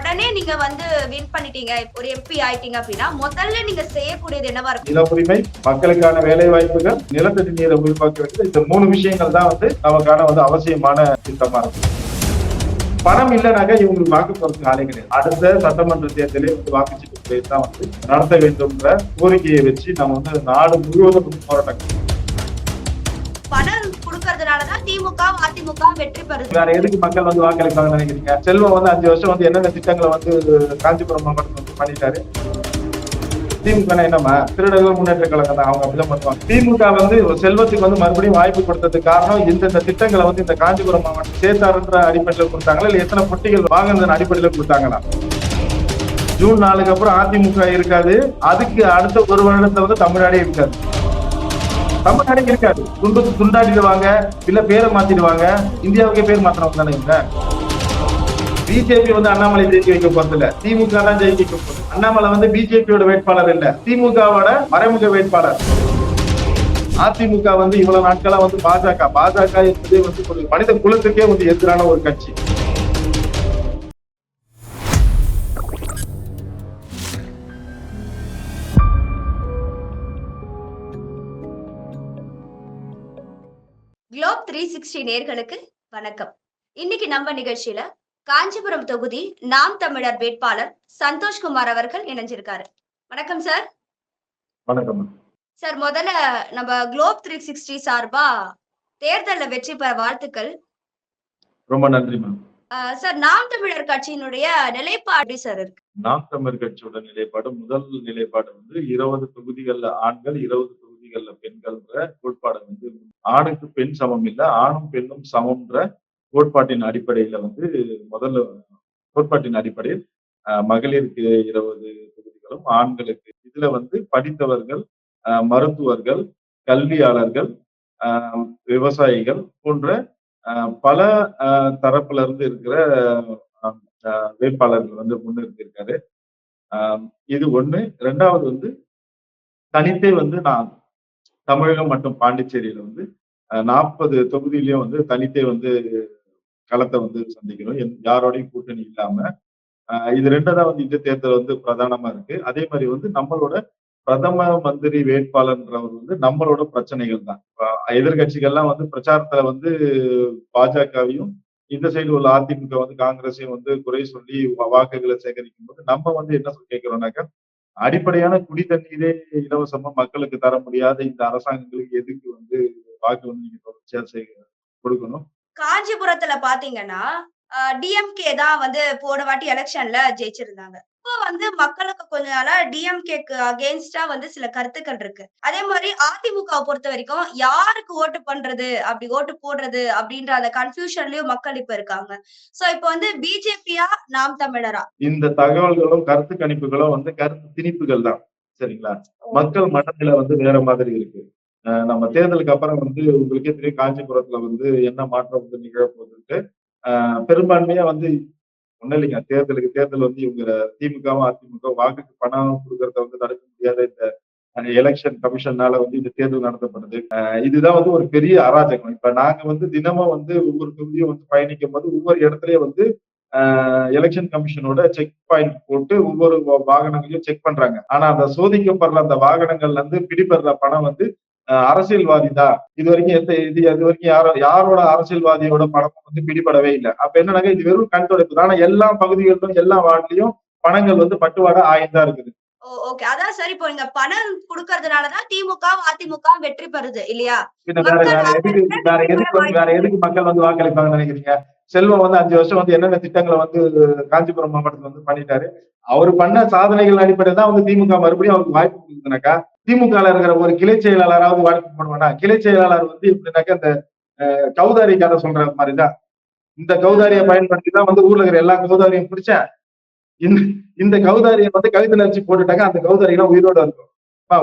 உடனே நீங்க வந்து வின் பண்ணிட்டீங்க. ஒரு எம்பி ஆயிட்டீங்க அப்படின்னா முதல்ல நீங்க செய்யக்கூடியது என்னவா இருக்கும்? நில உரிமை மக்களுக்கான வேலை வாய்ப்புகள் நிலத்தடி நீரை உருவாக்க வேண்டியது இந்த மூணு விஷயங்கள் தான் வந்து நமக்கான வந்து அவசியமான திட்டமா இருக்கும். பணம் இல்லைனாக்கா இவங்களுக்கு வாக்கு போறதுக்கு ஆளே கிடையாது. அடுத்த சட்டமன்ற தேர்தலே வந்து வாக்குச்சீட்டு தான் வந்து நடத்த வேண்டும்ன்ற கோரிக்கையை வச்சு நம்ம வந்து நாடு முழுவதும் போராட்டம் கொடுக்கறதுனாலதான் திமுக அதிமுக வெற்றி பெறுது. வேற எதுக்கு மக்கள் வந்து வாக்களிப்பாங்கன்னு நினைக்கிறீங்க? செல்வம் வந்து அஞ்சு வருஷம் வந்து என்னென்ன திட்டங்களை வந்து காஞ்சிபுரம் மாவட்டம் வந்து பண்ணிட்டாரு. திமுக என்னமா திருடர்கள் முன்னேற்ற கழகம் தான். அவங்க அப்படிதான் பண்ணுவாங்க. திமுக வந்து செல்வத்துக்கு வந்து மறுபடியும் வாய்ப்பு கொடுத்ததுக்கு காரணம் இந்த திட்டங்களை வந்து இந்த காஞ்சிபுரம் மாவட்டம் சேர்த்தாருன்ற அடிப்படையில் கொடுத்தாங்களா? இல்ல எத்தனை பொட்டிகள் வாங்கினதன் அடிப்படையில் கொடுத்தாங்களா? ஜூன் நாலுக்கு அப்புறம் அதிமுக இருக்காது. அதுக்கு அடுத்த ஒரு வருடத்துல வந்து தமிழ்நாடே இருக்காது. தமிழ்நாடே இருக்காது. துண்டு துண்டாடிடுவாங்க இல்ல பேரை மாத்திடுவாங்க. இந்தியாவுக்கே பேர் மாத்தினவங்க தானே இவங்க? பிஜேபி வந்து அண்ணாமலை ஜெயிக்க வைக்க போறது இல்ல. திமுக தான் ஜெயிக்க வைக்க போகுது அண்ணாமலை வந்து பிஜேபியோட வேட்பாளர் இல்ல. திமுகவோட மறைமுக வேட்பாளர். அதிமுக வந்து இவ்வளவு நாட்களா வந்து பாஜக. பாஜக என்பதே வந்து மனித குலத்துக்கே வந்து எதிரான ஒரு கட்சி. த்ரீ சிக்ஸ்டி நேர்களுக்கு வணக்கம். இன்னைக்கு நம்ம நிகழ்ச்சியில காஞ்சிபுரம் தொகுதி நாம் தமிழர் வேட்பாளர் சந்தோஷ்குமார் அவர்கள் இணைஞ்சிருக்காரு. வணக்கம் சார். வணக்கம் சார் முதல்ல நம்ம குளோப் த்ரீ சிக்ஸ்டி சார்பா தேர்தல்ல வெற்றி பெற வாழ்த்துக்கள். ரொம்ப நன்றி மேம் சார் நாம் தமிழர் கட்சியினுடைய நிலைப்பாடு சார் இருக்கு? நாம் தமிழ் கட்சியோட நிலைப்பாடு முதல் நிலைப்பாடு வந்து இருபது தொகுதிகள்ல ஆண்கள் இருபது தொகுதிகள்ல பெண்கள்ன்ற கோட்பாடை வந்து ஆணுக்கு பெண் சமம் இல்லை ஆணும் பெண்ணும் சமம்ன்ற கோட்பாட்டின் அடிப்படையில வந்து முதல்ல கோட்பாட்டின் அடிப்படையில் மகளிருக்கு இருபது தொகுதிகளும் ஆண்களுக்கு இதுல வந்து படித்தவர்கள் மருத்துவர்கள் கல்வியாளர்கள் விவசாயிகள் போன்ற பல தரப்புல இருந்து இருக்கிற வேட்பாளர்கள் வந்து முன்னிறுத்திருக்காரு ஆஹ் இது ஒண்ணு. ரெண்டாவது வந்து தனித்தே வந்து நான் தமிழகம் மற்றும் பாண்டிச்சேரியில வந்து நாற்பது தொகுதியிலயும் வந்து தனித்தே வந்து களத்தை வந்து சந்திக்கணும் யாரோடையும் கூட்டணி இல்லாம. இது ரெண்டதான் வந்து இந்த தேர்தல் வந்து பிரதானமா இருக்கு. அதே மாதிரி வந்து நம்மளோட பிரதம மந்திரி வேட்பாளர்ன்றவர் வந்து நம்மளோட பிரச்சனைகள் தான். எதிர்கட்சிகள்லாம் எதிர்க்கட்சிகள்லாம் வந்து பிரச்சாரத்துல வந்து பாஜகவையும் இந்த சைடு உள்ள அதிமுக வந்து காங்கிரஸையும் வந்து குறை சொல்லி வாக்குகளை சேகரிக்கும் போது நம்ம வந்து என்ன சொல்லி கேட்கிறோம்னாக்கா அடிப்படையான குடி தண்ணீரே இலவசமா மக்களுக்கு தர முடியாத இந்த அரசாங்கங்களுக்கு எதுக்கு வந்து வாக்கு வந்து நீங்க தொடர்ச்சியா கொடுக்கணும்? காஞ்சிபுரத்துல பாத்தீங்கன்னா டிஎம்கே தான் வந்து போன வாட்டி எலெக்ஷன்ல ஜெயிச்சிருந்தாங்க. இப்போ வந்து மக்களுக்கு கொஞ்ச நாளா டிஎம்கேக்கு அகேன்ஸ்டா வந்து சில கருத்துக்கள் இருக்கு. அதே மாதிரி அதிமுகவை பொறுத்த வரைக்கும் யாருக்கு ஓட்டு பண்றது அப்படி ஓட்டு போடுறது அப்படின்ற அந்த கன்ஃபியூஷன்லயும் மக்கள் இப்ப இருக்காங்க. சோ இப்போ வந்து பிஜேபியா நாம் தமிழரா? இந்த தகவல்களும் கருத்து கணிப்புகளும் வந்து கருத்து திணிப்புகள் தான். சரிங்களா? மக்கள் மனநிலை வந்து வேற மாதிரி இருக்கு. நம்ம தேர்தலுக்கு அப்புறம் வந்து உங்களுக்கே தெரியும் காஞ்சிபுரத்துல வந்து என்ன மாற்றம் வந்து நிகழப்போகுதுன்ட்டு. ஆஹ் பெரும்பான்மையா வந்து ஒன்றும் இல்லைங்க தேர்தலுக்கு தேர்தல் வந்து இவங்க திமுகவும் அதிமுக வாக்குக்கு பணம் கொடுக்கறத வந்து தடுக்க முடியாத இந்த எலெக்ஷன் கமிஷன்னால வந்து இந்த தேர்தல் நடத்தப்படுது. இதுதான் வந்து ஒரு பெரிய அராஜகம். இப்ப நாங்க வந்து தினமும் வந்து ஒவ்வொரு தொகுதியும் வந்து பயணிக்கும் போது ஒவ்வொரு இடத்துலயும் வந்து எலெக்ஷன் கமிஷனோட செக் பாயிண்ட் போட்டு ஒவ்வொரு வாகனங்களையும் செக் பண்றாங்க. ஆனா அந்த சோதிக்கப்படுற அந்த வாகனங்கள்ல இருந்து பிடிபடுற பணம் வந்து அரசியல்வாதி தான் இது வரைக்கும் எந்த இது இது வரைக்கும் யாரோ யாரோட அரசியல்வாதியோட பணமும் வந்து பிடிபடவே இல்லை. அப்ப என்னன்னாக்க இது வெறும் கண் துடைப்பு ஆனா எல்லா பகுதிகளிலும் எல்லா வார்டுலயும் பணங்கள் வந்து பட்டுவாடா ஆயிதான் இருக்குது. ஓகே. அதான் சரி இப்போ நீங்க பணம் கொடுக்கறதுனாலதான் திமுக அதிமுக வெற்றி பெறுது இல்லையா? வேற எதுக்கு வேற எதுக்கு வந்து வேற எதுக்கு மக்கள் வந்து வாக்களிப்பாங்கன்னு நினைக்கிறீங்க? செல்வம் வந்து அஞ்சு வருஷம் வந்து என்னென்ன திட்டங்களை வந்து காஞ்சிபுரம் மாவட்டத்துல வந்து பண்ணிட்டாரு. அவர் பண்ண சாதனைகள் அடிப்படையில் தான் வந்து திமுக மறுபடியும் அவருக்கு வாய்ப்பு கொடுக்குதுனாக்கா திமுக இருக்கிற ஒரு கிளை செயலாளராவது வாய்ப்பு பண்ணுவானா கிளை செயலாளர் வந்து எப்படின்னாக்கா இந்த கௌதாரி கதை சொல்ற மாதிரிதான். இந்த கௌதாரியை பயன்படுத்தி தான் வந்து ஊர்ல இருக்கிற எல்லா கௌதாரியும் பிடிச்சேன். இந்த இந்த கௌதாரியை வந்து கவிதை வச்சு போட்டுட்டாங்க அந்த கௌதாரியெல்லாம் உயிரோட இருக்கும்.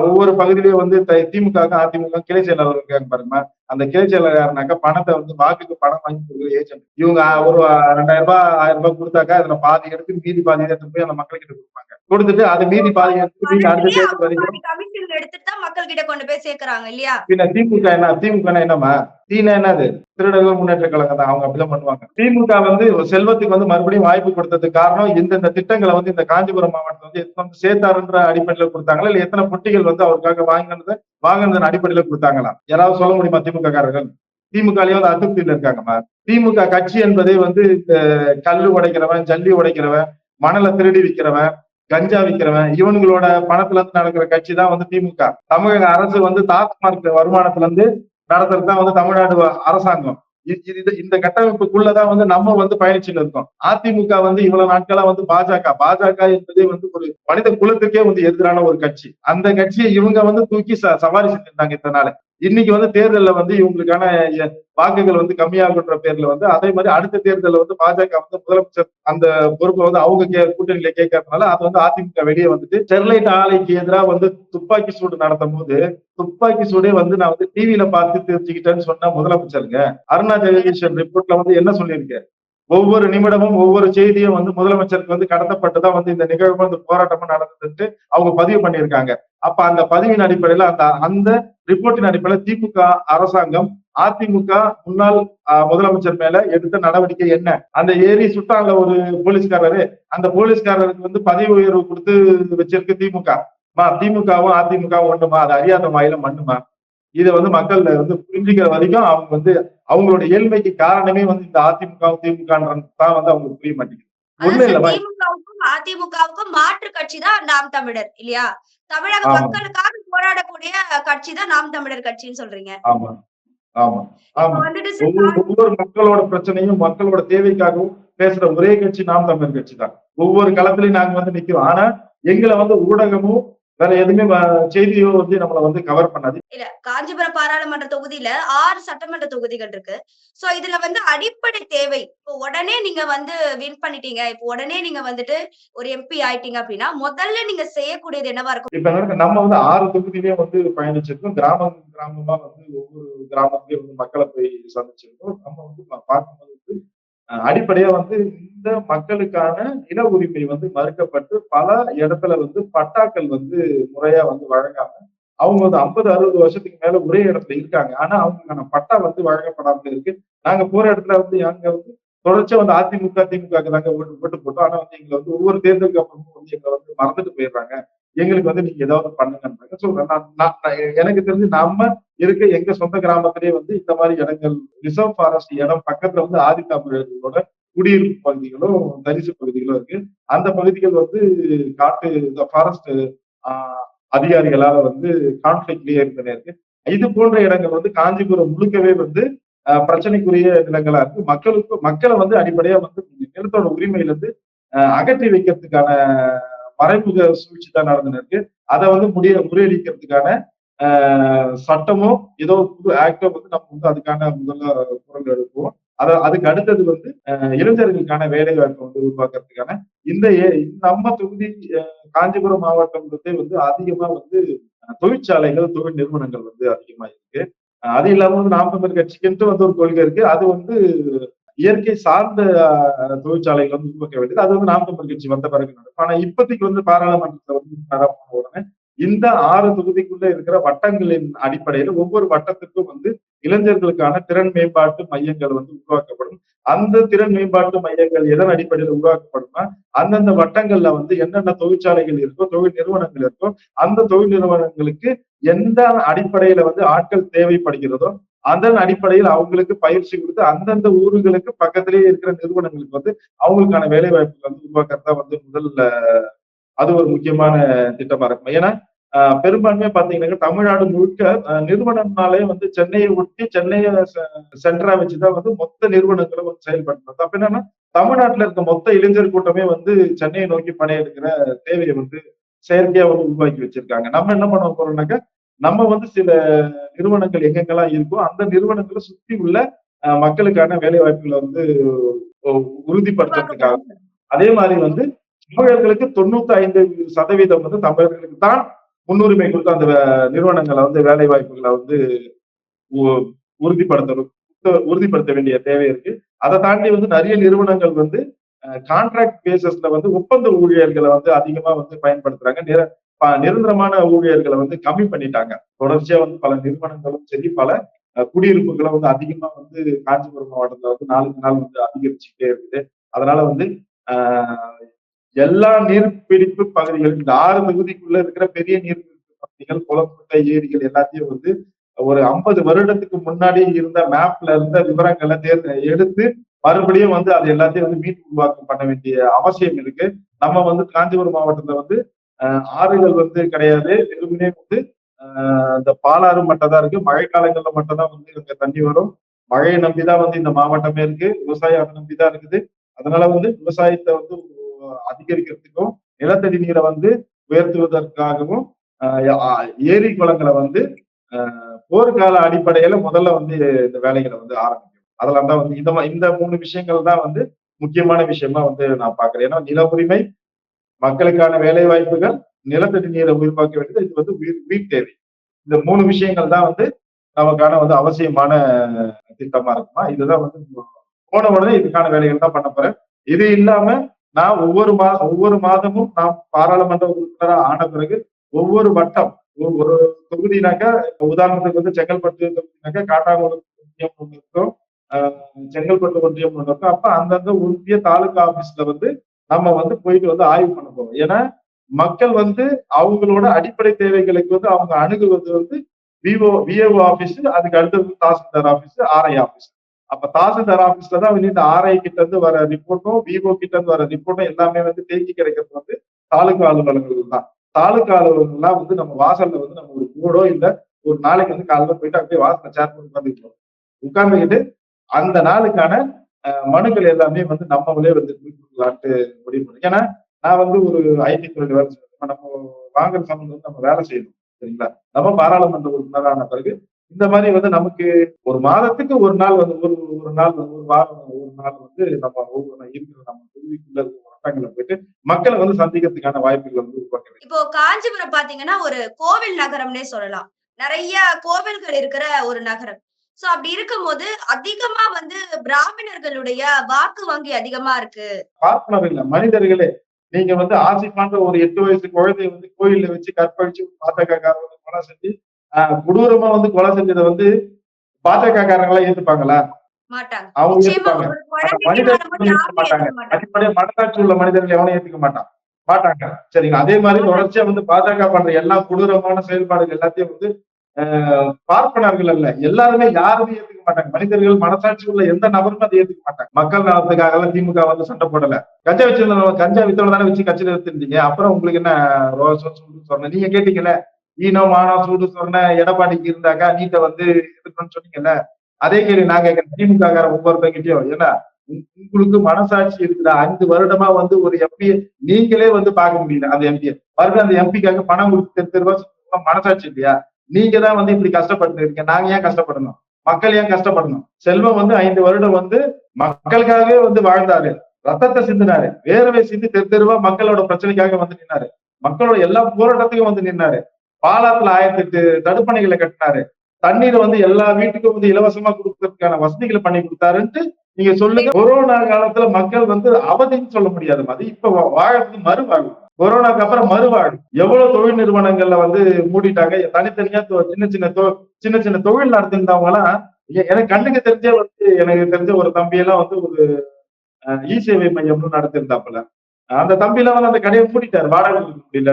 ஒவ்வொரு பகுதியிலயும் வந்து திமுக அதிமுக கிளை செயலாளர் இருக்காங்க பாருங்க அந்த கிளை செயலாளர் யாருனாக்கா பணத்தை வந்து வாக்குக்கு பணம் வாங்கி கொடுக்குற ஏஜென்ட் இவங்க ஒரு ரெண்டாயிரம் ரூபாய் ஆயிரம் ரூபாய் கொடுத்தாக்கா அதுல பாதி எடுத்து மீதி பாதி எடுத்து போய் அந்த மக்கள்கிட்ட கொடுப்பாங்க. கொடுத்துட்டு அதை மீதி பாதி எடுத்து அடுத்த தேர்தல் வரைக்கும் கமிஷன் எடுத்துட்டு தான் மக்கள் கிட்ட கொண்டு போய் சேர்க்கறாங்க இல்லையா? பின்ன திமுக என்ன திமுக என்னம்மா? தீனா என்னது? திருடர்கள் முன்னேற்ற கழகம் தான் அவங்க அப்படிதான் பண்ணுவாங்க. திமுக வந்து செல்வத்துக்கு வந்து மறுபடியும் வாய்ப்பு கொடுத்ததுக்கு காரணம் இந்தந்த திட்டங்களை வந்து இந்த காஞ்சிபுரம் மாவட்டத்தில் வந்து எத்தனை வந்து சேர்த்தாருன்ற அடிப்படையில கொடுத்தாங்களா? இல்ல எத்தனை பொட்டிகள் வந்து அவருக்காக வாங்கினது வாங்கினதன் அடிப்படையில கொடுத்தாங்களா? யாராவது சொல்ல முடியுமா திமுக காரர்கள் திமுகலயே வந்து அதிருப்தியில இருக்காங்கம்மா திமுக கட்சி என்பதே வந்து இந்த கல்லு உடைக்கிறவன் ஜல்லி உடைக்கிறவன் மணலை திருடி விற்கிறவன் கஞ்சா விற்கிறவன் இவனுங்களோட பணத்துல இருந்து நடக்கிற கட்சி தான் வந்து திமுக. தமிழக அரசு வந்து டாஸ்மார்க் வருமானத்துல இருந்து நடத்துறது தான் வந்து தமிழ்நாடு அரசாங்கம். இது- இது- இந்த கட்டமைப்புக்குள்ளதான் வந்து நம்ம வந்து பயணிச்சுட்டு இருக்கோம். அதிமுக வந்து இவ்வளவு நாட்களா வந்து பாஜக. பாஜக என்பதே வந்து ஒரு மனித குலத்துக்கே வந்து எதிரான ஒரு கட்சி. அந்த கட்சியை இவங்க வந்து தூக்கி ச- சவாரி செஞ்சிருந்தாங்க இத்தனால இன்னைக்கு வந்து தேர்தலில் வந்து இவங்களுக்கான வாக்குகள் வந்து கம்மியாகுன்ற பேர்ல வந்து அதே மாதிரி அடுத்த தேர்தலில் வந்து பாஜக வந்து முதலமைச்சர் அந்த பொறுப்பை வந்து அவங்க கே- கூட்டணியில கேட்கறதுனால அது வந்து அதிமுக வெளியே வந்துட்டு ஸ்டெர்லைட் ஆலைக்கு எதிராக வந்து துப்பாக்கி சூடு நடத்தும் போது துப்பாக்கி சூடே வந்து நான் வந்து டிவியில பார்த்து தெரிஞ்சுக்கிட்டேன்னு சொன்ன முதலமைச்சருங்க. அருணா ஜெகதீஷன் ரிப்போர்ட்ல வந்து என்ன சொல்லியிருக்கேன் ஒவ்வொரு நிமிடமும் ஒவ்வொரு செய்தியும் வந்து முதலமைச்சருக்கு வந்து கடத்தப்பட்டுதான் வந்து இந்த நிகழ்வு வந்து போராட்டமும் நடந்ததுட்டு அவங்க பதிவு பண்ணியிருக்காங்க. அப்ப அந்த பதிவின் அடிப்படையில அந்த அந்த ரிப்போர்ட்டின் அடிப்படையில திமுக அரசாங்கம் அதிமுக முன்னாள் முதலமைச்சர் மேல எடுத்த நடவடிக்கை என்ன? அந்த ஏரி சுட்டான்ல ஒரு போலீஸ்காரரு. அந்த போலீஸ்காரருக்கு வந்து பதவி உயர்வு கொடுத்து வச்சிருக்கு திமுக. மா திமுகவும் அதிமுகவும் ஒண்ணுமா? அது அறியாத வாயில மண்ணுமா? இதை வந்து மக்கள் வந்து புரிஞ்சுக்கிற வரைக்கும் அவங்க வந்து அவங்களோட ஏழ்மைக்கு காரணமே வந்து இந்த அதிமுகவும் திமுக தான் வந்து அவங்களுக்கு புரிய மாட்டேங்குது. ஒண்ணு அதான் இல்ல சார் திமுகவுக்கும் அதிமுகவுக்கும் மாற்று கட்சி தான் நாம் தமிழர் இல்லையா? தமிழக ஆமா. மக்களுக்காக போராடக்கூடிய கட்சி தான் நாம் தமிழர் கட்சின்னு சொல்றீங்க. ஆமா ஆமா. ஒவ்வொரு ஒவ்வொரு மக்களோட பிரச்சனையும் மக்களோட தேவைக்காகவும் பேசுற ஒரே கட்சி நாம் தமிழர் கட்சி தான் ஒவ்வொரு களத்திலையும் நாங்க வந்து நிக்கிறோம். ஆனா எங்களை வந்து ஊடகமும் வேற எதுவுமே செய்தியோ வந்து நம்மள வந்து கவர் பண்ணாது. இல்ல காஞ்சிபுரம் பாராளுமன்ற தொகுதியில ஆறு சட்டமன்ற தொகுதிகள் இருக்கு. சோ இதுல வந்து அடிப்படை தேவை. இப்போ உடனே நீங்க வந்து வின் பண்ணிட்டீங்க. இப்போ உடனே நீங்க வந்துட்டு ஒரு எம்பி ஆயிட்டீங்க அப்படின்னா முதல்ல நீங்க செய்யக்கூடியது என்னவா இருக்கும்? இப்ப நம்ம வந்து ஆறு தொகுதியிலயும் வந்து பயணிச்சிருக்கோம். கிராமம் கிராமமா வந்து ஒவ்வொரு கிராமத்திலயும் வந்து மக்களை போய் சந்திச்சிருக்கோம். நம்ம வந்து பார்க்கும்போது அடிப்படையா வந்து இந்த மக்களுக்கான நில உரிமை வந்து மறுக்கப்பட்டு பல இடத்துல வந்து பட்டாக்கள் வந்து முறையா வந்து வழங்காம அவங்க வந்து ஐம்பது அறுபது வருஷத்துக்கு மேல ஒரே இடத்துல இருக்காங்க. ஆனா அவங்களுக்கான பட்டா வந்து வழங்கப்படாமல் இருக்கு. நாங்க போற இடத்துல வந்து அங்க வந்து தொடர்ச்சியா வந்து அதிமுக திமுக தாங்க ஓட்டு ஓட்டு போட்டோம். ஆனா வந்து எங்களை வந்து ஒவ்வொரு தேர்தலுக்கு அப்புறமும் வந்து எங்களை வந்து மறந்துட்டு போயிடுறாங்க. எங்களுக்கு வந்து நீங்க ஏதாவது பண்ணுங்க ஸோ நான் எனக்கு தெரிஞ்சு நம்ம இருக்க எங்க சொந்த கிராமத்திலேயே வந்து இந்த மாதிரி இடங்கள் ரிசர்வ் ஃபாரஸ்ட் இடம் பக்கத்துல வந்து ஆதித்தமிழர்களோட குடியிருப்பு பகுதிகளும் தரிசு பகுதிகளும் இருக்கு. அந்த பகுதிகள் வந்து காட்டு இந்த ஃபாரஸ்ட் அதிகாரிகளால வந்து கான்ஃபிளிக்லயே இருந்தன இருக்கு இது போன்ற இடங்கள் வந்து காஞ்சிபுரம் முழுக்கவே வந்து பிரச்சனைக்குரிய நிலங்களா இருக்கு. மக்களுக்கு மக்களை வந்து அடிப்படையா வந்து நிலத்தோட உரிமையில இருந்து அகற்றி வைக்கிறதுக்கான மறைமுக சூழ்ச்சி தான் நடந்துன்னு இருக்கு அதை வந்து முடிய முறியடிக்கிறதுக்கான சட்டமோ ஏதோ புது ஆக்டோ வந்து நம்ம வந்து அதுக்கான முதல்ல குரல் எழுப்புவோம் அதை அதுக்கு அடுத்தது வந்து இளைஞர்களுக்கான வேலை வாய்ப்பை வந்து உருவாக்குறதுக்கான இந்த ஏ- நம்ம தொகுதி காஞ்சிபுரம் மாவட்டம்ன்றதே வந்து அதிகமா வந்து தொழிற்சாலைகள் தொழில் நிறுவனங்கள் வந்து அதிகமா இருக்கு. அது இல்லாம வந்து நாம் தமிழர் கட்சிக்குன்ட்டு வந்து ஒரு கொள்கை இருக்கு. அது வந்து இயற்கை சார்ந்த தொழிற்சாலைகள் வந்து உருவாக்க வேண்டியது. அது வந்து நாம் தமிழர் கட்சி வந்த பிறகு நடக்கும். ஆனா இப்போதைக்கு வந்து பாராளுமன்றத்துல வந்து உறுப்பினரா உடனே இந்த ஆறு தொகுதிக்குள்ள இருக்கிற வட்டங்களின் அடிப்படையில ஒவ்வொரு வட்டத்துக்கும் வந்து இளைஞர்களுக்கான திறன் மேம்பாட்டு மையங்கள் வந்து உருவாக்கப்படும். அந்த திறன் மேம்பாட்டு மையங்கள் எதன் அடிப்படையில் உருவாக்கப்படும்னா அந்தந்த வட்டங்கள்ல வந்து என்னென்ன தொழிற்சாலைகள் இருக்கோ தொழில் நிறுவனங்கள் இருக்கோ அந்த தொழில் நிறுவனங்களுக்கு எந்த அடிப்படையில வந்து ஆட்கள் தேவைப்படுகிறதோ அதன் அடிப்படையில் அவங்களுக்கு பயிற்சி கொடுத்து அந்தந்த ஊர்களுக்கு பக்கத்திலேயே இருக்கிற நிறுவனங்களுக்கு வந்து அவங்களுக்கான வேலை வாய்ப்புகள் வந்து உருவாக்குறதா வந்து முதல்ல அது ஒரு முக்கியமான திட்டமா இருக்கும்? ஏன்னா ஆஹ் பெரும்பான்மையா பாத்தீங்கன்னா தமிழ்நாடு முழுக்க நிறுவனம்னாலே வந்து சென்னையை ஒட்டி சென்னையை சென்டரா வச்சுதான் வந்து மொத்த நிறுவனங்களும் வந்து செயல்படுத்துறது. அப்ப என்னன்னா தமிழ்நாட்டுல இருக்க மொத்த இளைஞர் கூட்டமே வந்து சென்னையை நோக்கி பணியெடுக்கிற தேவையை வந்து செயற்கையா வந்து உருவாக்கி வச்சிருக்காங்க. நம்ம என்ன பண்ண போறோம்னாக்கா நம்ம வந்து சில நிறுவனங்கள் எங்கெங்கெல்லாம் இருக்கோ அந்த நிறுவனங்களை சுத்தி உள்ள மக்களுக்கான வேலை வாய்ப்புகளை வந்து உறுதிப்படுத்துறதுக்காக. அதே மாதிரி வந்து தமிழர்களுக்கு தொண்ணூத்தி ஐந்து சதவீதம் வந்து தமிழர்களுக்கு தான் முன்னுரிமை கொடுத்து அந்த நிறுவனங்களை வந்து வேலை வாய்ப்புகளை வந்து உ- உறுதிப்படுத்தணும் உறுதிப்படுத்த வேண்டிய தேவை இருக்கு. அதை தாண்டி வந்து நிறைய நிறுவனங்கள் வந்து கான்ட்ராக்ட் பேசஸ்ல வந்து ஒப்பந்த ஊழியர்களை வந்து அதிகமா வந்து பயன்படுத்துறாங்க. நிற நிரந்தரமான ஊழியர்களை வந்து கம்மி பண்ணிட்டாங்க. தொடர்ச்சியா வந்து பல நிறுவனங்களும் சரி பல குடியிருப்புகளை வந்து அதிகமா வந்து காஞ்சிபுரம் மாவட்டத்துல வந்து நாளுக்கு நாள் வந்து அதிகரிச்சுட்டே இருக்குது. அதனால வந்து எல்லா நீர்பிடிப்பு பகுதிகள் இந்த ஆறு தொகுதிக்குள்ள இருக்கிற பெரிய நீர்பிடிப்பு பகுதிகள் குளக்குட்டை ஏரிகள் எல்லாத்தையும் வந்து ஒரு ஐம்பது வருடத்துக்கு முன்னாடி இருந்த மேப்ல இருந்த விவரங்களை தேர்ந்து எடுத்து மறுபடியும் வந்து அது எல்லாத்தையும் வந்து மீட்டு உருவாக்கம் பண்ண வேண்டிய அவசியம் இருக்கு. நம்ம வந்து காஞ்சிபுரம் மாவட்டத்துல வந்து ஆறுகள் வந்து கிடையாது. வெறுமனே வந்து இந்த பாலாறு மட்டும் தான் இருக்கு. மழை காலங்கள்ல மட்டும் தான் வந்து இங்க தண்ணி வரும். மழையை நம்பிதான் வந்து இந்த மாவட்டமே இருக்கு. விவசாயம் அதை நம்பிதான் இருக்குது. அதனால வந்து விவசாயத்தை வந்து அதிகரிக்கிறதுக்கும் நிலத்தடி நீரை வந்து உயர்த்துவதற்காகவும் ஏரி குளங்களை வந்து போர்க்கால அடிப்படையில முதல்ல வந்து இந்த வேலைகளை வந்து ஆரம்பிக்கும் அதெல்லாம் தான் வந்து இந்த இந்த மூணு விஷயங்கள் தான் வந்து முக்கியமான விஷயமா வந்து நான் பாக்குறேன் ஏன்னா நில உரிமை மக்களுக்கான வேலை வாய்ப்புகள் நிலத்தடி நீரை உயிர்பாக்க வேண்டியது இது வந்து உயிர் உயிர் தேவை. இந்த மூணு விஷயங்கள் தான் வந்து நமக்கான வந்து அவசியமான திட்டமா இருக்குமா? இதுதான் வந்து போன உடனே இதுக்கான வேலைகள் தான் பண்ண போறேன். இது இல்லாம நான் ஒவ்வொரு மா ஒவ்வொரு மாதமும் நான் பாராளுமன்ற உறுப்பினராக ஆன பிறகு ஒவ்வொரு வட்டம் ஒரு தொகுதினாக்கா உதாரணத்துக்கு வந்து செங்கல்பட்டு தொகுதினாக்கா காட்டாங்குளம் ஒன்றியம் ஒன்று இருக்கும் செங்கல்பட்டு ஒன்றியம் ஒன்று இருக்கும். அப்ப அந்தந்த ஒன்றிய தாலுகா ஆபீஸ்ல வந்து நம்ம வந்து போயிட்டு வந்து ஆய்வு பண்ண போறோம். ஏன்னா மக்கள் வந்து அவங்களோட அடிப்படை தேவைகளுக்கு வந்து அவங்க அணுகுவது வந்து விஓ விஏஓ ஆபீஸ் அதுக்கு அடுத்தது தாசில்தார் ஆபீஸ் ஆர்ஐ ஆபீஸ் அப்ப தாசில்தார் ஆபீஸ்ல தான் வந்து இந்த ஆர்ஐ கிட்ட இருந்து வர ரிப்போர்ட்டும் விஓ கிட்ட இருந்து வர ரிப்போர்ட்டும் எல்லாமே வந்து தேக்கி கிடைக்கிறது வந்து தாலுகா அலுவலகங்கள் தான். தாலுகா அலுவலகங்கள்லாம் வந்து நம்ம வாசல்ல வந்து நம்ம ஒரு கூடோ இல்ல ஒரு நாளைக்கு வந்து காலையில போயிட்டு அப்படியே வாசல்ல சேர் பண்ணி உட்காந்துக்கிட்டோம் உட்கார்ந்துக்கிட்டு அந்த நாளுக்கான மனுக்கள் எல்லாமே வந்து நம்மளே வந்து கொடுக்கலான்ட்டு முடிவு பண்ணோம். ஏன்னா நான் வந்து ஒரு ஐடி துறையில வேலை செய்யணும் நம்ம வாங்குற சம்பந்தம் வந்து நம்ம வேலை செய்யணும் சரிங்களா? நம்ம பாராளுமன்ற உறுப்பினரான பிறகு இந்த மாதிரி வந்து நமக்கு ஒரு மாதத்துக்கு ஒரு நாள் வந்து ஒரு ஒரு நாள் வந்து ஒரு வாரம் ஒரு நாள் வந்து நம்ம ஒவ்வொரு இருக்கிற நம்ம தொகுதிக்குள்ள இருக்கிற வட்டங்களை போயிட்டு மக்களை வந்து சந்திக்கிறதுக்கான வாய்ப்புகள் வந்து உருவாக்க இப்போ காஞ்சிபுரம் பாத்தீங்கன்னா ஒரு கோவில் நகரம்னே சொல்லலாம். நிறைய கோவில்கள் இருக்கிற ஒரு நகரம். சோ அப்படி இருக்கும்போது அதிகமா வந்து பிராமணர்களுடைய வாக்கு வங்கி அதிகமா இருக்கு. பார்ப்பனர் இல்ல மனிதர்களே நீங்க வந்து ஆசிப்பான்ற ஒரு எட்டு வயசு குழந்தைய வந்து கோயில்ல வச்சு கற்பழிச்சு பாஜக வந்து கொலை செஞ்சு கொடூரமா வந்து கொலை செஞ்சதை வந்து பாஜக காரங்களா ஏத்துப்பாங்களா? மாட்டாங்க. அவங்க ஏத்துப்பாங்க. மனிதர்கள் ஏத்துக்க மாட்டாங்க. அடிப்படையா மனசாட்சி உள்ள மனிதர்கள் எவனும் ஏத்துக்க மாட்டான். மாட்டாங்க. சரிங்களா? அதே மாதிரி தொடர்ச்சியா வந்து பாஜக பண்ற எல்லா கொடூரமான செயல்பாடுகள் எல்லாத்தையும் வந்து பார்ப்பனர்கள் அல்ல. எல்லாருமே யாருமே ஏத்துக்க மாட்டாங்க. மனிதர்கள் மனசாட்சி உள்ள எந்த நபரும் அதை ஏத்துக்க மாட்டாங்க. மக்கள் நலத்துக்காக எல்லாம் திமுக வந்து சண்டை போடல. கஞ்சா வச்சிருந்தவங்க கஞ்சா வித்தவங்க தானே வச்சு கட்சியில இருந்தீங்க அப்புறம் உங்களுக்கு என்ன ரோசம் சூடு சொன்ன நீங்க கேட்டீங்கல்ல ஈனோ மானோ சூடு சொன்ன எடப்பாடிக்கு இருந்தாக்கா நீட்டை வந்து எதிர்க்கணும்னு சொன்னீங்கல்ல? அதே கேள்வி நாங்க கேட்கிறேன். திமுக கார ஒவ்வொருத்தங்கிட்டயும் ஏன்னா உங்களுக்கு மனசாட்சி இருக்குதா? அஞ்சு வருடமா வந்து ஒரு எம்பி நீங்களே வந்து பார்க்க முடியல அந்த எம்பியை. மறுபடியும் அந்த எம்பிக்காக பணம் கொடுத்து தெரு தெருவா மனசாட்சி இல்லையா? நீங்க தான் வந்து இப்படி கஷ்டப்பட்டு இருக்கீங்க. நாங்க ஏன் கஷ்டப்படணும்? மக்கள் ஏன் கஷ்டப்படணும்? செல்வம் வந்து ஐந்து வருடம் வந்து மக்களுக்காகவே வந்து வாழ்ந்தாரு. ரத்தத்தை சிந்தினாரு. வேர்வை சிந்தி தெரு தெருவா மக்களோட பிரச்சனைக்காக வந்து நின்னாரு. மக்களோட எல்லா போராட்டத்துக்கும் வந்து நின்னாரு. பாலாத்துல ஆயிரத்தி எட்டு தடுப்பணைகளை கட்டினாரு. தண்ணீர் வந்து எல்லா வீட்டுக்கும் வந்து இலவசமா கொடுக்கறதுக்கான வசதிகளை பண்ணி கொடுத்தாருன்ட்டு நீங்க சொல்லுங்க. கொரோனா காலத்துல மக்கள் வந்து அவதின்னு சொல்ல முடியாது. அது இப்ப வா- மறு மறுவாழ்வு. கொரோனாக்கு அப்புறம் மறுவாழ்வு. எவ்வளவு தொழில் நிறுவனங்கள்ல வந்து மூடிட்டாங்க? தனித்தனியா சின்ன சின்ன சின்ன சின்ன தொழில் நடத்திருந்தவங்க எல்லாம் எனக்கு கண்ணுக்கு தெரிஞ்ச வந்து எனக்கு தெரிஞ்ச ஒரு தம்பி எல்லாம் வந்து ஒரு இ சேவை மையம்னு நடத்திருந்தாப்புல. அந்த தம்பி எல்லாம் வந்து அந்த கடையை மூடிட்டாரு. வாடகை கொடுக்க முடியல.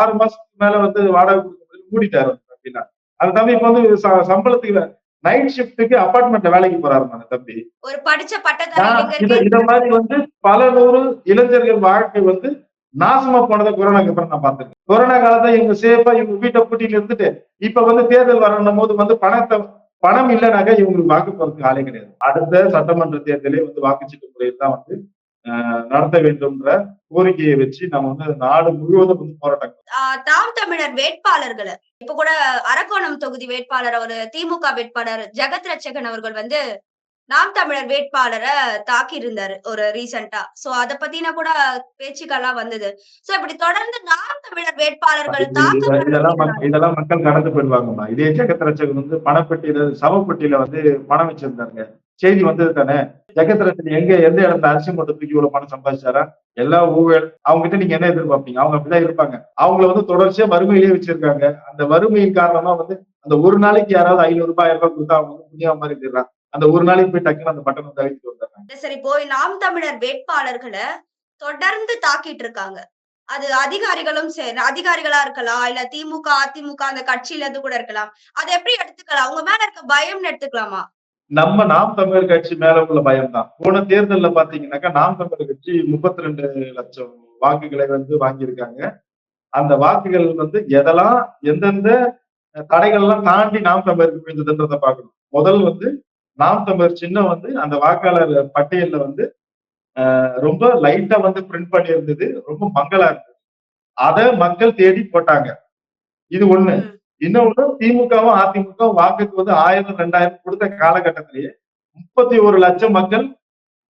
ஆறு மாசத்துக்கு மேல வந்து வாடகை கொடுக்க முடியல மூடிட்டாரு அந்த தம்பிலாம் அந்த தம்பி இப்ப வந்து சம்பளத்துக்கு நைட் ஷிஃப்ட்டுக்கு அபார்ட்மெண்ட்ல வேலைக்கு போறாரு அந்த தம்பி. ஒரு படிச்ச பட்டதாரி இத மாதிரி வந்து பல நூறு இளைஞர்கள் வாழ்க்கை வந்து நாசமா போனதை கொரோனாக்கு அப்புறம் நான் பார்த்துருக்கேன். கொரோனா காலத்துல இவங்க சேஃபா இவங்க வீட்டை கூட்டிட்டு இருந்துட்டு இப்ப வந்து தேர்தல் வரணும் போது வந்து பணத்தை பணம் இல்லைனாக்கா இவங்களுக்கு வாக்கு போறதுக்கு ஆளே கிடையாது. அடுத்த சட்டமன்ற தேர்தலே வந்து வாக்குச்சீட்டு முறையில் தான் வந்து ஆஹ், நடத்த வேண்டும்ன்ற கோரிக்கையை வச்சு நம்ம வந்து நாடு முழுவதும் வந்து போராட்டம் தாம் தமிழர் வேட்பாளர்களை இப்ப கூட அரக்கோணம் தொகுதி வேட்பாளர் அவர் திமுக வேட்பாளர் ஜெகத் ரட்சகன் அவர்கள் வந்து நாம் தமிழர் வேட்பாளரை தாக்கி இருந்தாரு ஒரு ரீசெண்டா சோ அத பத்தின கூட பேச்சுக்கெல்லாம் வந்தது. சோ இப்படி தொடர்ந்து நாம் தமிழர் வேட்பாளர்கள் தாக்க இதெல்லாம் மக்கள் கடந்து போயிடுவாங்கம்மா. இதே ஜெகத் ரட்சகன் வந்து பணப்பெட்டியில சவப்பெட்டியில வந்து பணம் வச்சிருந்தாருங்க. செய்தி வந்தது தானே? ஜெகத்ரட்சன் எங்க எந்த இடத்துல அரிசி மூட்டை தூக்கி இவ்வளவு பணம் சம்பாதிச்சாரா? எல்லா ஊழல் அவங்க கிட்ட நீங்க என்ன எதிர்பார்ப்பீங்க? அவங்க அப்படிதான் இருப்பாங்க. அவங்கள வந்து தொடர்ச்சியா வறுமையிலேயே வச்சிருக்காங்க. அந்த வறுமையின் காரணமா வந்து அந்த ஒரு நாளைக்கு யாராவது ஐநூறு ரூபாய் ரூபாய் கொடுத்தா அவங்க வந்து புண்ணியா மாதிரி இருக்கிறான். அந்த ஒரு நாளைக்கு போய் டக்குன்னு அந்த பட்டணம் தவிர்த்து வந்துடுறாங்க. சரி போய் நாம் தமிழர் வேட்பாளர்களை தொடர்ந்து தாக்கிட்டு இருக்காங்க. அது அதிகாரிகளும் சரி அதிகாரிகளா இருக்கலாம் இல்ல திமுக அதிமுக அந்த கட்சியில இருந்து கூட இருக்கலாம். அதை எப்படி எடுத்துக்கலாம்? அவங்க மேல இருக்க பயம்னு எடுத்துக்கலாமா? நம்ம நாம் தமிழர் கட்சி மேல உள்ள பயம் தான் போன தேர்தல்ல பாத்தீங்கன்னாக்கா நாம் தமிழர் கட்சி முப்பத்தி ரெண்டு லட்சம் வாக்குகளை வந்து வாங்கியிருக்காங்க. அந்த வாக்குகள் வந்து எதெல்லாம் எந்தெந்த தடைகள்லாம் தாண்டி நாம் தமிழருக்கு போயிருந்ததுன்றத பார்க்கணும். முதல் வந்து நாம் தமிழர் சின்னம் வந்து அந்த வாக்காளர் பட்டியல்ல வந்து ரொம்ப லைட்டா வந்து பிரிண்ட் பண்ணி இருந்தது ரொம்ப மங்களா இருந்தது. அதை மக்கள் தேடி போட்டாங்க. இது ஒண்ணு. இன்னொன்னு திமுகவும் அதிமுகவும் வாக்குக்கு வந்து ஆயிரம் ரெண்டாயிரம் கொடுத்த காலகட்டத்திலேயே முப்பத்தி ஒரு லட்சம் மக்கள்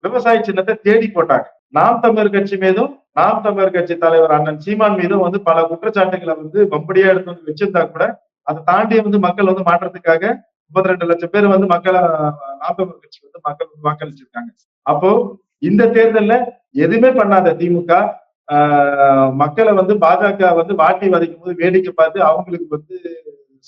விவசாய சின்னத்தை தேடி போட்டாங்க. நாம் தமிழர் கட்சி மீதும் நாம் தமிழர் கட்சி தலைவர் அண்ணன் சீமான் மீதும் வந்து பல குற்றச்சாட்டுகளை வந்து வம்படியா எடுத்து வந்து வச்சிருந்தா கூட அதை தாண்டி வந்து மக்கள் வந்து மாற்றத்துக்காக முப்பத்தி ரெண்டு லட்சம் பேர் வந்து மக்களை நாம் கட்சி வந்து மக்கள் வந்து வாக்களிச்சிருக்காங்க. அப்போ இந்த தேர்தல்ல எதுவுமே பண்ணாத திமுக மக்களை வந்து பாஜக வந்து வாட்டி வதைக்கும் போது வேடிக்கை பார்த்து அவங்களுக்கு வந்து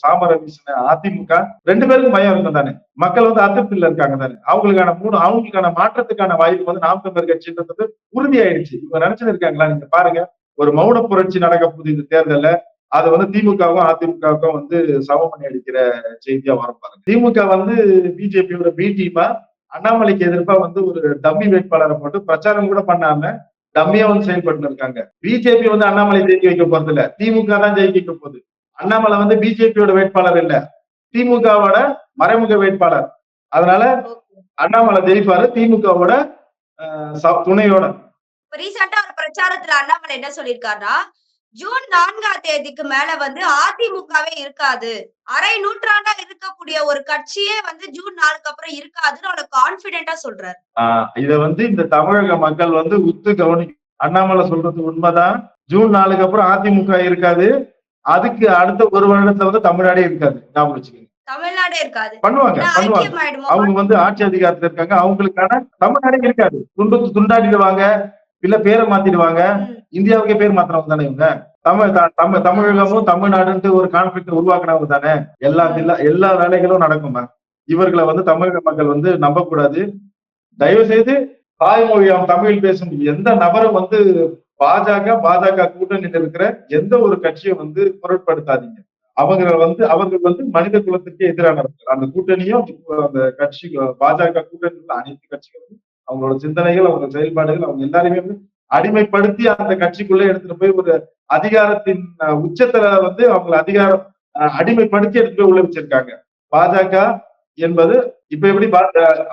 சாமர வீசின அதிமுக ரெண்டு பேருக்கும் பயம் இருக்கும் தானே? மக்கள் வந்து அதிருப்தியில இருக்காங்க தானே? அவங்களுக்கான மூணு அவங்களுக்கான மாற்றத்துக்கான வாய்ப்பு வந்து நாம் தமிழர் கட்சின்றது உறுதியாயிடுச்சு. இவங்க நினைச்சுட்டு இருக்காங்களா? நீங்க பாருங்க ஒரு மௌன புரட்சி நடக்க போகுது இந்த தேர்தல்ல. அதை வந்து திமுகவும் அதிமுகவுக்கும் வந்து சமம் பண்ணி அடிக்கிற செய்தியா வரும் பாருங்க. திமுக வந்து பிஜேபியோட பி டீமா அண்ணாமலைக்கு எதிர்ப்பா வந்து ஒரு டம்மி வேட்பாளரை போட்டு பிரச்சாரம் கூட பண்ணாம டம்மியா வந்து செயல்பட்டு இருக்காங்க. பிஜேபி வந்து அண்ணாமலை ஜெயிக்க வைக்க போறது இல்ல. திமுக தான் ஜெயிக்க வைக்க போகுது. அண்ணாமலை வந்து பிஜேபியோட வேட்பாளர் இல்ல. திமுகவோட மறைமுக வேட்பாளர். அதனால அண்ணாமலை ஜெயிப்பாரு திமுகவோட துணையோட. ரீசெண்டா ஒரு பிரச்சாரத்துல அண்ணாமலை என்ன சொல்லியிருக்காருன்னா ஜூன் நான்காம் தேதிக்கு மேல வந்து அதிமுகவே இருக்காது. அரை நூற்றாண்டா இருக்கக்கூடிய ஒரு கட்சியே வந்து ஜூன் நாலுக்கு அப்புறம் இருக்காதுன்னு அவனை கான்பிடென்டா சொல்றாரு. இத வந்து இந்த தமிழக மக்கள் வந்து உத்து கவனிக்கும் அண்ணாமலை சொல்றது உண்மைதான். ஜூன் நாலுக்கு அப்புறம் அதிமுக இருக்காது. அதுக்கு அடுத்த ஒரு வருடத்துல வந்து தமிழ்நாடே இருக்காது. ஞாபகம் வச்சுக்கோங்க. தமிழ்நாடே இருக்காது. பண்ணுவாங்க பண்ணுவாங்க. அவங்க வந்து ஆட்சி அதிகாரத்துல இருக்காங்க. அவங்களுக்கான தமிழ்நாடே இருக்காது. துண்டு துண்டாடிடுவாங்க இல்ல பேரை மாத்திடுவாங்க. இந்தியாவுக்கே பேர் மாத்தினவங்க தானே இவங்க? தமிழ் தமிழ் தமிழகமும் தமிழ்நாடுன்ட்டு ஒரு கான்ஃபிளிக்ட் உருவாக்குனவங்க தானே? எல்லா எல்லா வேலைகளும் நடக்குமா இவர்களை வந்து தமிழக மக்கள் வந்து நம்பக்கூடாது. தயவு செய்து தாய்மொழியாம் தமிழ் பேசும் எந்த நபரும் வந்து பாஜக பாஜக கூட்டணியில் இருக்கிற எந்த ஒரு கட்சியை வந்து பொருட்படுத்தாதீங்க. அவங்க வந்து அவர்கள் வந்து மனித குலத்துக்கு எதிரானவர்கள். அந்த கூட்டணியும் அந்த கட்சி பாஜக கூட்டணியில் உள்ள அனைத்து கட்சிகளும் அவங்களோட சிந்தனைகள் அவங்க செயல்பாடுகள் அவங்க எல்லாரையுமே வந்து அடிமைப்படுத்தி அந்த கட்சிக்குள்ள எடுத்துட்டு போய் ஒரு அதிகாரத்தின் உச்சத்துல வந்து அவங்களை அதிகாரம் அடிமைப்படுத்தி எடுத்துட்டு போய் உள்ள வச்சிருக்காங்க. பாஜக என்பது இப்ப எப்படி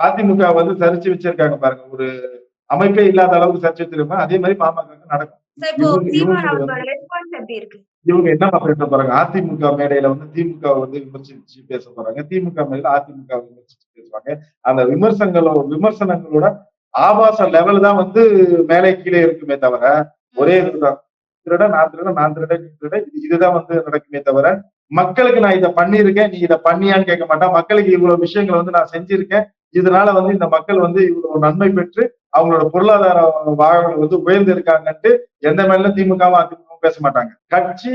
அதிமுக வந்து சரிச்சு வச்சிருக்காங்க பாருங்க. ஒரு அமைப்பே இல்லாத அளவுக்கு சரிச்சு வச்சிருக்காங்க. அதே மாதிரி பாமக நடக்கும். இவங்க- என்ன பேச போறாங்க? அதிமுக மேடையில வந்து திமுக வந்து விமர்சிச்சு பேச போறாங்க. திமுக மேடையில அதிமுக விமர்சிச்சு பேசுவாங்க. அந்த விமர்சனங்களோட விமர்சனங்களோட ஆபாச லெவல் தான் வந்து மேலே கீழே இருக்குமே தவிர ஒரே இதுதான். திருட நான் திருட நான் திருட நீ திருட இது- இதுதான் வந்து நடக்குமே தவிர மக்களுக்கு நான் இதை பண்ணியிருக்கேன் நீ இதை பண்ணியான்னு கேட்க மாட்டான். மக்களுக்கு இவ்வளவு விஷயங்களை வந்து நான் செஞ்சிருக்கேன். இதனால வந்து இந்த மக்கள் வந்து இவ்வளவு நன்மை பெற்று அவங்களோட பொருளாதார வாழ்வு வந்து உயர்ந்து இருக்காங்கன்ட்டு எந்த மேலும் திமுகவும் அதிமுகவும் பேச மாட்டாங்க கட்சி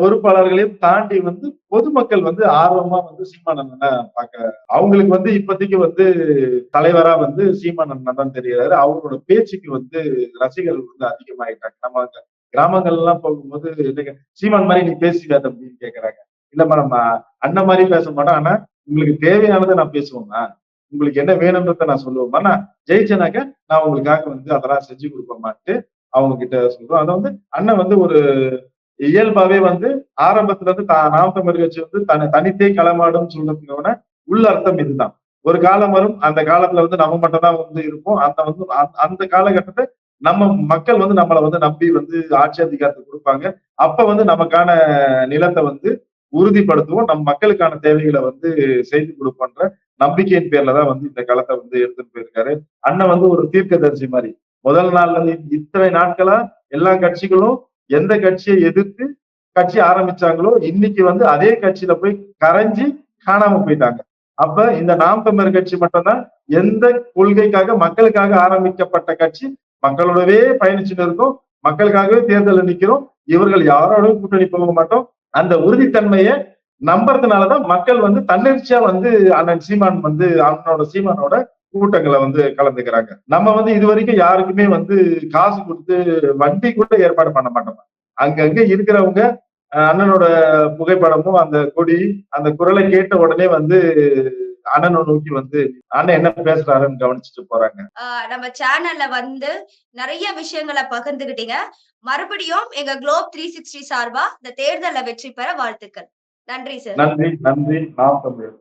பொறுப்பாளர்களையும் தாண்டி வந்து பொதுமக்கள் வந்து ஆர்வமா வந்து சீமானந்தனை பார்க்க அவங்களுக்கு வந்து இப்போதைக்கு வந்து தலைவரா வந்து சீமானந்தன் தான் தெரிகிறாரு அவரோட பேச்சுக்கு வந்து ரசிகர்கள் வந்து அதிகமாயிட்டாங்க. நம்ம கிராமங்கள் எல்லாம் போகும்போது என்னங்க, சீமான் மாதிரி நீ பேசிக்காத அப்படின்னு கேக்குறாங்க. இல்லம்மா நம்ம அண்ணன் மாதிரி பேச மாட்டோம். ஆனா உங்களுக்கு தேவையானதை நான் பேசுவோமா? உங்களுக்கு என்ன வேணும்ன்றத நான் சொல்லுவோமா? நான் ஜெயிச்சேனாக்க நான் உங்களுக்காக வந்து அதெல்லாம் செஞ்சு கொடுப்போமான்ட்டு அவங்க கிட்ட சொல்றோம். அதை வந்து அண்ணன் வந்து ஒரு இயல்பாவே வந்து ஆரம்பத்துல இருந்து நாமத்தை நாம் வந்து தனி தனித்தே களமாடும் சொல்றதுக்கான உள்ள அர்த்தம் இதுதான். ஒரு காலம் வரும் அந்த காலத்துல வந்து நம்ம மட்டும் தான் வந்து இருப்போம். அந்த வந்து அந்த- அந்த காலகட்டத்தை நம்ம மக்கள் வந்து நம்மளை வந்து நம்பி வந்து ஆட்சி அதிகாரத்தை கொடுப்பாங்க. அப்ப வந்து நமக்கான நிலத்தை வந்து உறுதிப்படுத்துவோம். நம் மக்களுக்கான தேவைகளை வந்து செய்து கொடுப்போன்ற நம்பிக்கையின் பேர்ல தான் வந்து இந்த களத்தை வந்து எடுத்துட்டு போயிருக்காரு. அண்ணன் வந்து ஒரு தீர்க்கதரிசி மாதிரி. முதல் நாள்ல இருந்து இத்தனை நாட்களா எல்லா கட்சிகளும் எந்த கட்சியை எதிர்த்து கட்சி ஆரம்பிச்சாங்களோ இன்னைக்கு வந்து அதே கட்சியில போய் கரைஞ்சி காணாம போயிட்டாங்க. அப்ப இந்த நாம் தமிழர் கட்சி மட்டும்தான் எந்த கொள்கைக்காக மக்களுக்காக ஆரம்பிக்கப்பட்ட கட்சி மக்களோடவே பயணிச்சுட்டு இருக்கோம் மக்களுக்காகவே தேர்தலில் நிக்கிறோம் இவர்கள் யாரோடவும் கூட்டணி போக மாட்டோம் அந்த உறுதித்தன்மையை நம்புறதுனாலதான் மக்கள் வந்து தன்னெழுச்சியா வந்து அண்ணன் சீமான் வந்து அண்ணனோட சீமானோட கூட்டங்களை வந்து கலந்துக்கிறாங்க. நம்ம வந்து இது வரைக்கும் யாருக்குமே வந்து காசு கொடுத்து வண்டி கூட ஏற்பாடு பண்ண மாட்டோம். அங்கங்க இருக்கிறவங்க அண்ணனோட புகைப்படமும் அந்த கொடி அந்த குரலை கேட்ட உடனே வந்து அண்ணனை நோக்கி வந்து அண்ணன் என்ன பேசுறாருன்னு கவனிச்சுட்டு போறாங்க. நம்ம சேனல்ல வந்து நிறைய விஷயங்களை பகிர்ந்துகிட்டீங்க. மறுபடியும் எங்க குளோப் த்ரீ சிக்ஸ்டி சார்பா இந்த தேர்தல்ல வெற்றி பெற வாழ்த்துக்கள். நன்றி சார் நன்றி நன்றி. நாம் தமிழர்.